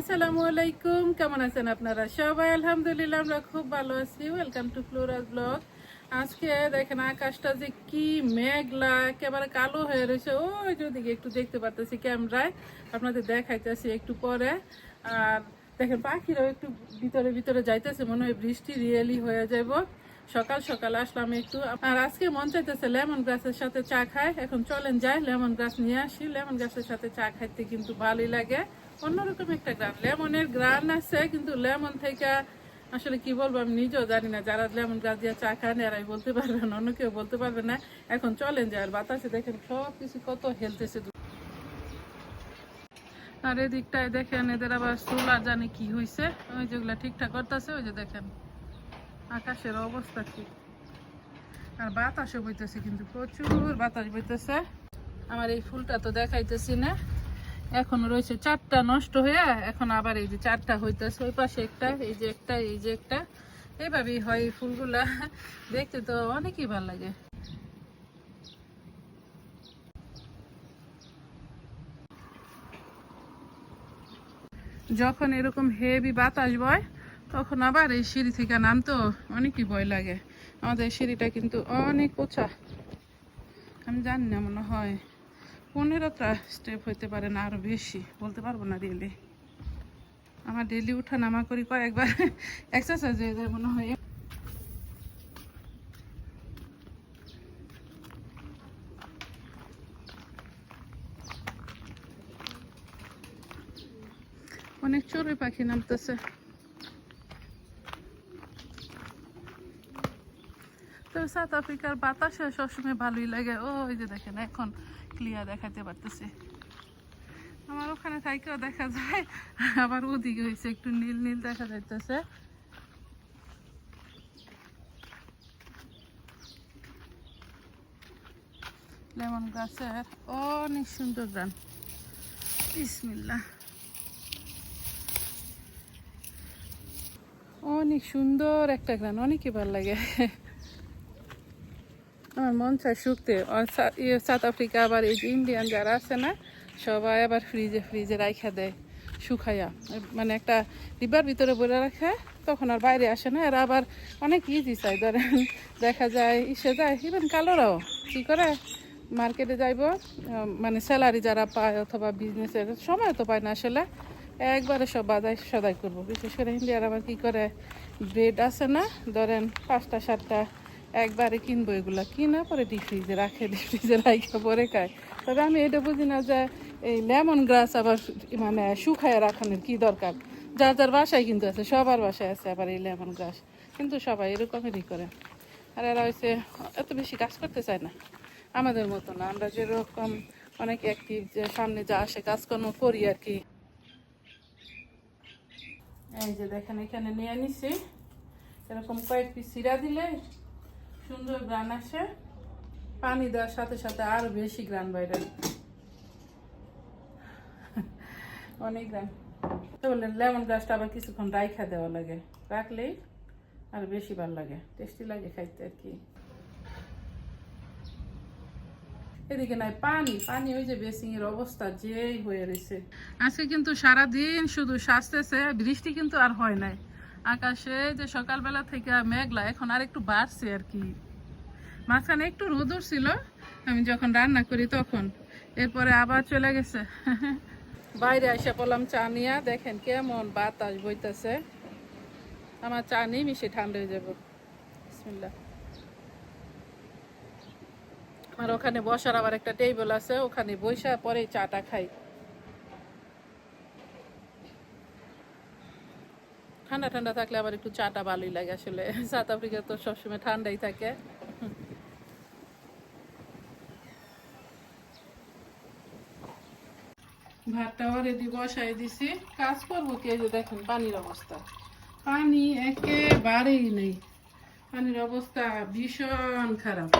আসসালামু আলাইকুম। কেমন আছেন আপনারা? সবাই আলহামদুলিল্লাহ, আমরা খুব ভালো আছি। ওয়েলকাম টু ফ্লোরাস ব্লগ আজকে দেখেন আকাশটা যে কি মেঘলা, একেবারে কালো হয়ে রয়েছে। ওই যে ওদিকে একটু দেখতে পারতেছি ক্যামেরায়। আপনাদের দেখাইতেছি একটু পরে। আর দেখেন পাখিরাও একটু ভিতরে ভিতরে যাইতেছে, মনে হয় বৃষ্টি রিয়েলি হয়ে যাব সকাল সকাল আসলাম একটু। আর আজকে মন চাইতেছে লেমন গ্রাসের সাথে চা খায় এখন চলেন যাই, লেমন গ্রাস নিয়ে আসি। লেমন গ্রাসের সাথে চা খাইতে কিন্তু ভালোই লাগে। অন্যরকম একটা গ্রান লেমনের গ্রান আছে, কিন্তু লেমন থেকে আসলে কি বলব, আমি নিজেও জানি না। যারা লেমন গাছ দিয়ে চা খান, এরাই বলতে পারবে না, অন্য কেউ বলতে পারবে না। এখন চলেন যায় আর বাতাসে দেখেন সব কিছু কত হেলতেছে। আর এদিকটায় দেখেন, এদের আবার সোলা জানি কি হয়েছে ওই যেগুলা ঠিকঠাক করতেছে, ওই যে দেখেন, আকাশের অবস্থা কি আর বাতাসও বইতেছে কিন্তু প্রচুর বাতাস বইতেছে। আমার এই ফুলটা তো দেখাইতেছি না। এখন রয়েছে চারটা নষ্ট হয়ে, এখন আবার এই যে চারটা হইতেছে, ওই পাশে একটা, এই যে একটা, এই যে একটা। এইভাবেই হয় ফুলগুলা। দেখতে তো অনেকই ভালো লাগে। যখন এরকম হেভি বাতাস বয়, তখন আবার এই সিঁড়ি থেকে নামতো অনেকই ভয় লাগে। আমাদের সিঁড়িটা কিন্তু অনেক উঁচা আমি জানি না মনে হয়। পনেরোটা স্টেপ হইতে পারে না, আরও বেশি। বলতে পারব না ডেলি আমার ডেলি উঠা নামা করি কয়েকবার। এক্সারসাইজ হয়ে যায় মনে হয়। অনেক চড়ুই পাখি নামতেছে। তবে সাউথ আফ্রিকার বাতাসে সবসময় ভালোই লাগে। ও ওই যে দেখেন, এখন ক্লিয়ার দেখাতে পারতেছে। আমার ওখানে থাইকেও দেখা যায়। আবার ওদিকে হয়েছে একটু নীল নীল দেখা যাইতেছে। লেমন গাছের অনেক সুন্দর গান। বিসমিল্লা অনেক সুন্দর একটা গান, অনেকই ভালো লাগে। আমার মন চায় শুকতে। আর সাউথ আফ্রিকা আবার এই যে ইন্ডিয়ান যারা আছে না, সবাই আবার ফ্রিজে ফ্রিজে রাখা দেয় শুকাইয়া মানে একটা ডিব্বার ভিতরে বলে রাখে তখন আর বাইরে আসে না। এরা আবার অনেক ইজি চাই ধরেন দেখা যায় ইসে যায় ইভেন কালোরাও, কী করে? মার্কেটে যাইব মানে স্যালারি যারা পায় অথবা বিজনেসের সময় তো পায় না আসলে। একবারে সব বাজার সদাই করব। বিশেষ করে ইন্ডিয়ার আবার কী করে? ব্রেড আছে না, ধরেন পাঁচটা, সাতটা একবারে কিনবো এগুলা। কিনা পরে ডিপ ফ্রিজে রাখে, ডিপ ফ্রিজে রাখে পরে খায়। তবে আমি এটা বুঝি না যে এই লেমন গ্রাস আবার মানে শুকায় রাখানোর কি দরকার? যার যার বাসায় কিন্তু আছে, সবার বাসায় আছে আবার এই লেমন গ্রাস। কিন্তু সবাই এরকমেরই করে। আর এরা হচ্ছে এত বেশি কাজ করতে চায় না। আমাদের মতো না। আমরা যেরকম অনেক অ্যাক্টিভ যে সামনে যা আসে কাজকর্ম করি আর কি। এই যে দেখেন, এখানে নিয়ে নিছি। এরকম কয়েক পিস সিরা দিলে সুন্দর গ্রান আসে পানি দেওয়ার সাথে সাথে আরও বেশি গ্রান বাইরে। অনেক গ্রান বললেন, লেমন গাছটা আবার কিছুক্ষণ রাইখা দেওয়া লাগে। রাখলেই আর বেশি ভালো লাগে। টেস্টি লাগে খাইতে আর কি। এদিকে নাই, পানি। পানি ওই যে বেসিং এর অবস্থা যেই হয়ে রয়েছে। আজকে কিন্তু সারা দিন শুধু সাজতেছে বৃষ্টি কিন্তু আর হয় নাই। আকাশে যে সকালবেলা থেকে মেঘলা, এখন আর একটু বাড়ছে আর কি। মাঝখানে একটু রোদর ছিল আমি যখন রান্না করি তখন। এরপরে আবার চলে গেছে। বাইরে এসে পড়লাম চা নিয়া, দেখেন কেমন বাতাস বইতেছে। আমার চা নেই, মিশে ঠান্ডা হয়ে যাব। আর ওখানে বসার আবার একটা টেবিল আছে, ওখানে বসা পরে চাটা খাই। ঠান্ডা ঠান্ডা থাকলে আবার একটু চাটা ভালোই লাগে আসলে। সাউথ আফ্রিকা তো সবসময় ঠান্ডাই থাকে। ভাতটাও রেডি বসাই দিছি। কাজ করব যে পানির অবস্থা। পানি একেবারেই নেই। পানির অবস্থা ভীষণ খারাপ।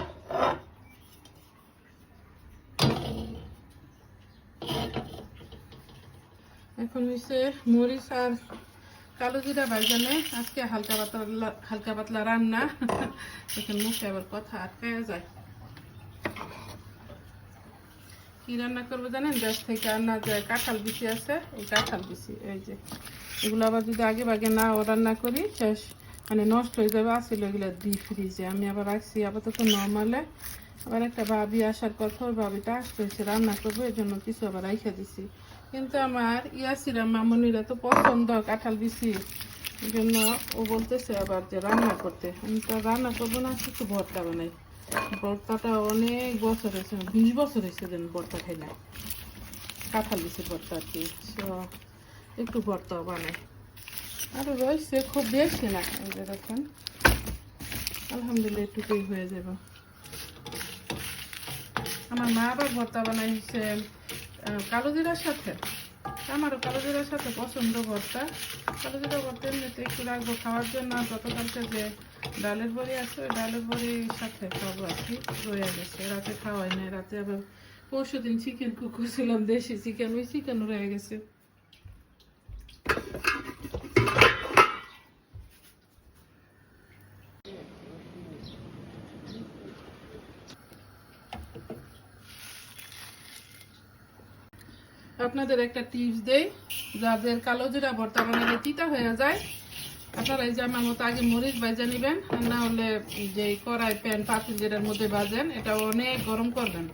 এখন হচ্ছে মরিচ আর কালো জিরা ভাইজানে আজকে হালকা পাতলা হালকা পাতলা রান্না। এখন মুখে আবার কথা আটকায় যায়। কি রান্না করব জানেন? দেশ থেকে আনা যায় কাঁঠাল বিচি আছে, এই কাঁঠাল বিচি, এই যে। এগুলো আবার যদি আগে ভাগে না ও রান্না করি, শেষ। মানে নষ্ট হয়ে যাবে, আসলে এগুলো দিই ফ্রিজে আমি আবার রাখছি আপাতত নর্মালে আবার একটা ভাবি আসার কথা ওই ভাবিটা আসতে হয়েছে রান্না করব এই জন্য কিছু আবার রাইখে দিছি। কিন্তু আমার ইয়াসিরা মামনিরা তো পছন্দ, কাঁঠাল বিচি জন্য ও বলতেছে আবার যে রান্না করতে। আমি তো রান্না করব না কিছু ভর্তা বানাই। ভর্তাটা অনেক বছর হয়েছে, বিশ বছর হয়েছে যেন ভর্তা খাই না। কাঁঠাল বিচি ভর্তা আর কি একটু ভর্তা বানাই। আরও রয়েছে খুব বেশি না দেখেন। আলহামদুলিল্লাহ একটুকুই হয়ে যাবে। আমার মা আবার ভর্তা বানাইছে। কালো জিরার সাথে, আমারও কালো জিরার সাথে পছন্দ ভর্তা। কালো জিরা ভর্তা এমনিতে একটু রাখব খাওয়ার জন্য গতকালকে যে ডালের বড়ি আছে, ওই ডালের বড়ির সাথে খাব আর কি, রয়ে গেছে। রাতে খাওয়াই নাই, রাতে আবার পরশু দিন চিকেন কুকুর ছিলাম দেশি চিকেন ওই চিকেন রয়ে গেছে। আপনাদের একটা টিপস দেই, যাদের কালো জিরা ভর্তা বানালে তিতা হয়ে যায়। আপনারা এই যে আমার মতো আগে মরিচ ভাজা নেবেন, আর না হলে যে কড়াই প্যান পাতিল যেটার মধ্যে ভাজেন, এটা অনেক গরম করবেন।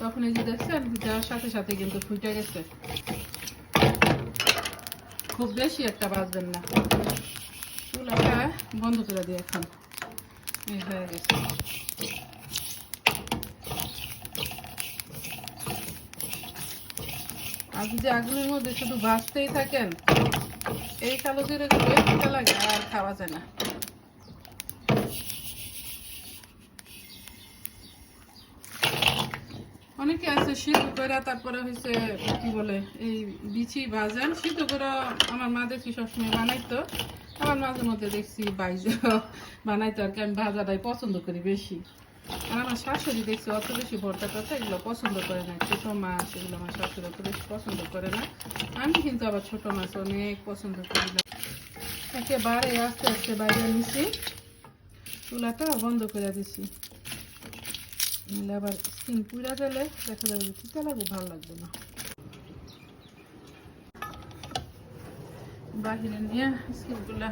তখন এই যে দেখছেন যাওয়ার সাথে সাথে কিন্তু ফুটে গেছে। খুব বেশি একটা ভাজবেন না। চুলাটা বন্ধ করে দিয়ে এখন। এই হয়ে গেছে। আর যদি আগুনের মধ্যে শুধু ভাজতেই থাকেন, এই কালো জিরে গুলো একটু লাগে, আর খাওয়া যায় না। অনেকে আছে সিদ্ধ করে তারপরে হয়েছে কি বলে, এই বিচি ভাজান। সিদ্ধ করে আমার মা দেখছি সবসময় বানাইতো। আমার মাঝে মধ্যে দেখছি বাইজ বানাইতো আর কি, আমি ভাজাটাই পছন্দ করি বেশি। আর আমার শাশুড়ি দেখছি অত বেশি ভর্তা টর্তা এগুলো পছন্দ করে না। ছোট মাছ এগুলো আমার শাশুড়ি অত বেশি পছন্দ করে না। আমি কিন্তু আবার ছোট মাছ অনেক পছন্দ করি না। একেবারে আস্তে আস্তে বাইরে নিছি। চুলাটা বন্ধ করে দিছি। নাহলে আবার স্কিন পুড়া গেলে দেখা যাবে চিতা লাগবে, ভালো লাগবে না। বাহিরে নিয়ে স্কিনগুলা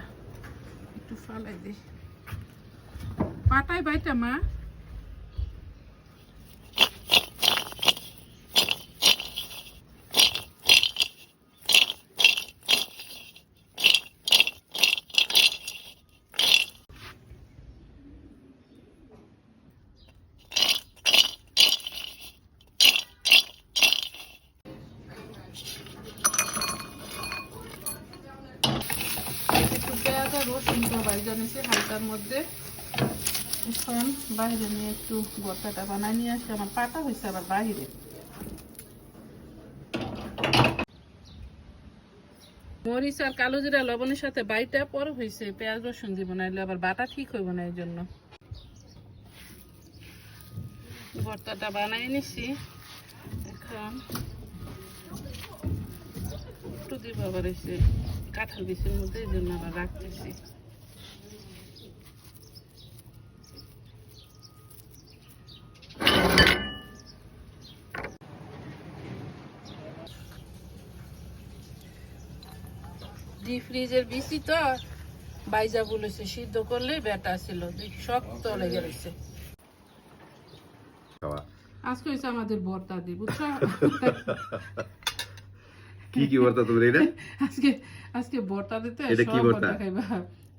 একটু ফালাই দিই। পাটাই বাইটা মা একটু পেঁয়াজ আর রসুন বাইজা নিয়েছি হালকার মধ্যে। এখন বাইরে নিয়ে একটু ভর্তাটা বানাই নিয়ে আসি। আমার পাটা হয়েছে আবার বাইরে। মরিচ আর কালো জিরা লবণের সাথে বাইটা পর হয়েছে, পেঁয়াজ রসুন দিব, নাইলে আবার বাটা ঠিক হইব না এই জন্য ভর্তাটা বানাই নিছি এখন একটু দিব আবার কাঁঠাল বিচের মধ্যে এই জন্য আবার রাখতেছি। ডিপ ফ্রিজের বিচি তো বাইজা বলেছে সিদ্ধ করলে বেটা ছিল শক্ত লেগে রয়েছে। আজকে হয়েছে আমাদের ভর্তা দি বুঝছ? কি কি বলতো তুমি এটা? আজকে আজকে ভর্তা দিতে এটা কি ভর্তা? খাইবা।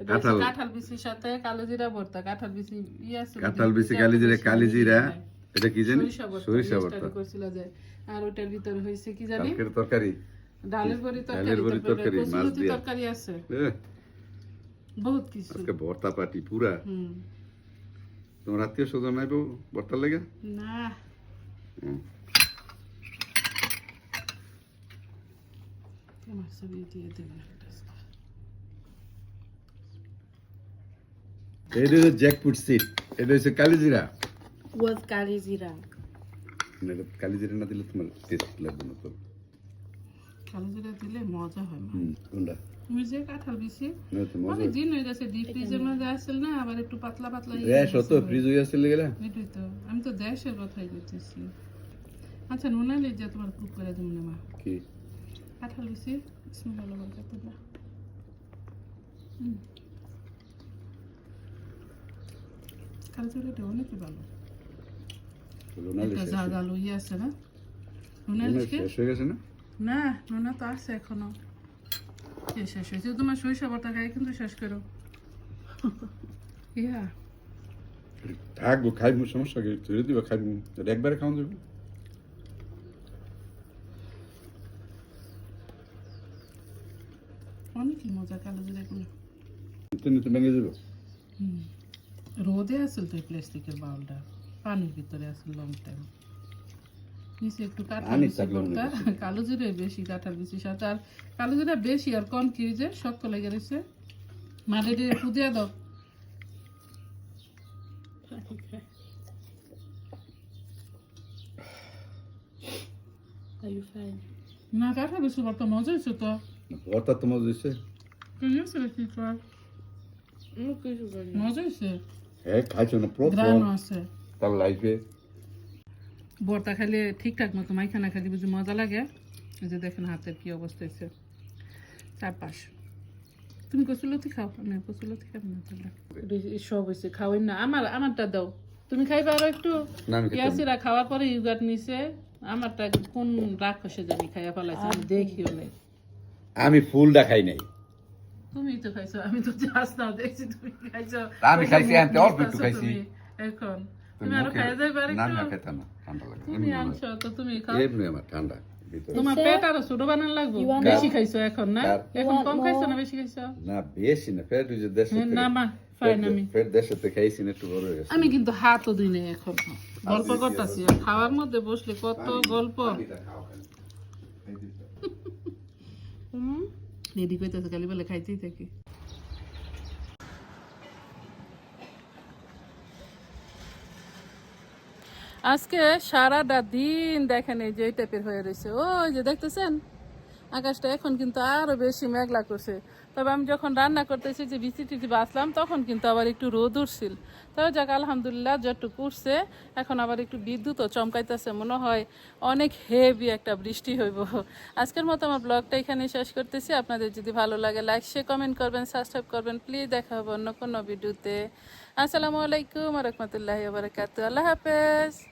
কাঁঠাল। কাঁঠাল বিচির সাথে কালো জিরা ভর্তা কাঁঠাল বিচি ইয়ে আছে কাঁঠাল বিচি কালিজিরা কালিজিরা এটা কি জানি? সরিষা ভর্তা করছিল যে আর ওটার ভিতরে হয়েছে কি জানি? কালকের তরকারি। ডালের বড়ি তরকারি ডালের বড়ি তরকারি, মাছ দিয়া। তরকারি আছে। বহুত কিছু। আজকে ভর্তা পাটি পুরা। হুম। তোমার আত্মীয় স্বজন নাই বউ ভর্তার লেগে? না। হুম। তোমার ছবি দিয়ে দেবেন এটা হচ্ছে জ্যাকফুট সিট এটা হচ্ছে কালিজিরা। ওয়াজ কারি জিরা না, এটা কালিজিরা না দিলে তোমার টেস্ট লাগবে না তো। কালো জিরা দিলে মজা হয় মা। হুম কোনটা? ওই যে কাঁঠাল বিচি না তো মজা। অনেক দিন হয়ে গেছে ডিপ ফ্রিজের মধ্যে আসছিল না আবার একটু পাতলা পাতলা হতো ফ্রিজ হয়ে আসছিল গেলা? এটাই তো আমি তো দেশের কথাই বলতেছি। আচ্ছা নুন আনলে যে তোমার কুক করে দেবো না মা। কি? কাঁঠাল বিসমিল্লাহ বরকাতুল্লাহ কালচুরিটা অনেকই ভালো। একটা আলু ইয়ে আছে না? নুন শেষ? হয়ে গেছে না? না নোনা তো আছে এখনও। শেষ হয়েছে তোমার শৈশবতা খাই কিন্তু শেষ করো। ইয়া। থাকব খাইবো সমস্যা কি? ছেড়ে দিবা খাইবো একবারে খাওয়া যাবে? অনেকই মজা কালো জিরা গুলো ভেঙে যাবে। রোদে আসল তো প্লাস্টিকের বাউলটা পানির ভিতরে আসল লং টাইম নিচে একটু কালো জিরে বেশি কাঁঠাল বেশি সাথে আর কালো জিরা বেশি আর কম কি যে শক্ত লেগে রয়েছে। মাঠে দিয়ে পুদিয়া দাও। না কাঁঠাল বেশি ভর্তা মজা হয়েছে তো। ভর্তা তার লাইফে খাইলে ঠিকঠাক মতো মাইখানা খালি বুঝি মজা লাগে যে দেখেন হাতের কি অবস্থা হয়েছে চারপাশ তুমি কচুলতি খাও আমি কচুলতি খাব না তাহলে সব হয়েছে খাওয়াই না আমার আমারটা দাও তুমি খাইবে আরও একটু। ইয়াসিরা খাওয়ার পরে ইউগাট নিছে আমারটা কোন রাক্ষসে জানি খাইয়া ফেলাইছে আমি দেখিও নাই আমি ফুলটা খাই নাই তুমি তো খাইছো আমি তো না দেখছি তুমি খাইছো। আমি খাইছি, আনতে অল্প একটু বুঝতেছো খাইছি। তুমি এখন। তুমি আরও না না খেতাম না ঠান্ডা লাগে তুমি আনছো তো তুমি খাও। এমনি আমার ঠান্ডা ভিতরে। তোমার পেট আরও ছোট বানান লাগবো? বেশি খাইছো এখন না? এখন কম খাইছো না বেশি খাইছো? না বেশি না ফের যে দেশে হ্যাঁ, না মা ফাইন আমি। ফের দেশে থেকে খাইছি না একটু বড় হয়ে গেছে। আমি কিন্তু হাতও দিই নাই এখন। গল্প করতেছি খাওয়ার মধ্যে বসলে কত গল্প। রেডি করতেছে খালি বলে খাইতেই থাকি আজকে সারাটা দিন দেখেন এই যে এই টাইপের হয়ে রয়েছে ওই যে দেখতেছেন আকাশটা এখন কিন্তু আরও বেশি মেঘলা করছে। তবে আমি যখন রান্না করতেছি যে বিচি টিচি বাঁচলাম, তখন কিন্তু আবার একটু রোদ উঠছিল। তবে যাক, আলহামদুলিল্লাহ যতটুকু উঠছে, এখন আবার একটু বিদ্যুৎও চমকাইতেছে। মনে হয় অনেক হেভি একটা বৃষ্টি হইব। আজকের মতো আমার ব্লগটা এখানে শেষ করতেছি। আপনাদের যদি ভালো লাগে লাইক শেয়ার কমেন্ট করবেন সাবস্ক্রাইব করবেন। প্লিজ দেখা হবে অন্য কোনো ভিডিওতে। আসসালামু আলাইকুম রহমতুল্লাহ বারকাত আল্লাহ হাফেজ।